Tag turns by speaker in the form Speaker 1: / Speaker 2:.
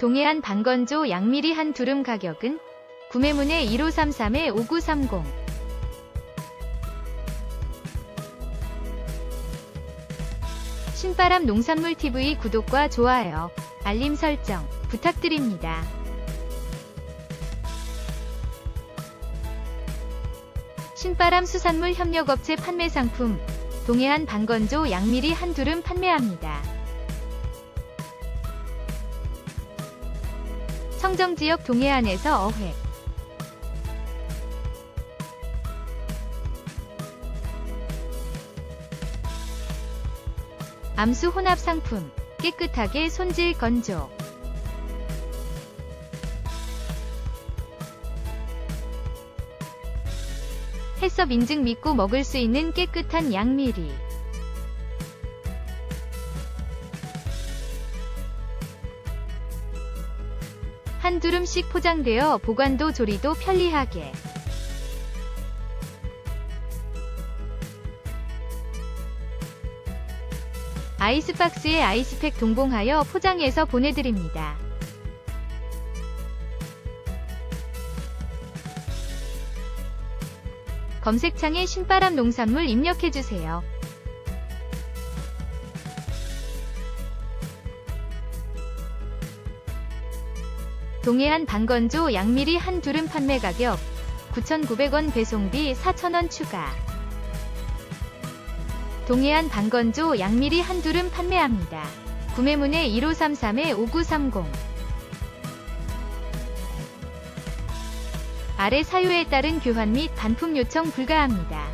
Speaker 1: 동해안 방건조 양미리 한 두름 가격은 구매문의 1533-5930 신바람 농산물 TV 구독과 좋아요, 알림 설정 부탁드립니다. 신바람 수산물 협력업체 판매 상품 동해안 방건조 양미리 한 두름 판매합니다. 청정지역 동해안에서 어획 암수 혼합 상품 깨끗하게 손질 건조. 해썹 인증 믿고 먹을 수 있는 깨끗한 양미리 한 두름씩 포장되어 보관도 조리도 편리하게 아이스박스에 아이스팩 동봉하여 포장해서 보내드립니다. 검색창에 신바람 농산물 입력해주세요. 동해안 방건조 양미리 한 두름 판매 가격 9,900원 배송비 4,000원 추가 동해안 방건조 양미리 한 두름 판매합니다. 구매문의 1533-5930 아래 사유에 따른 교환 및 반품 요청 불가합니다.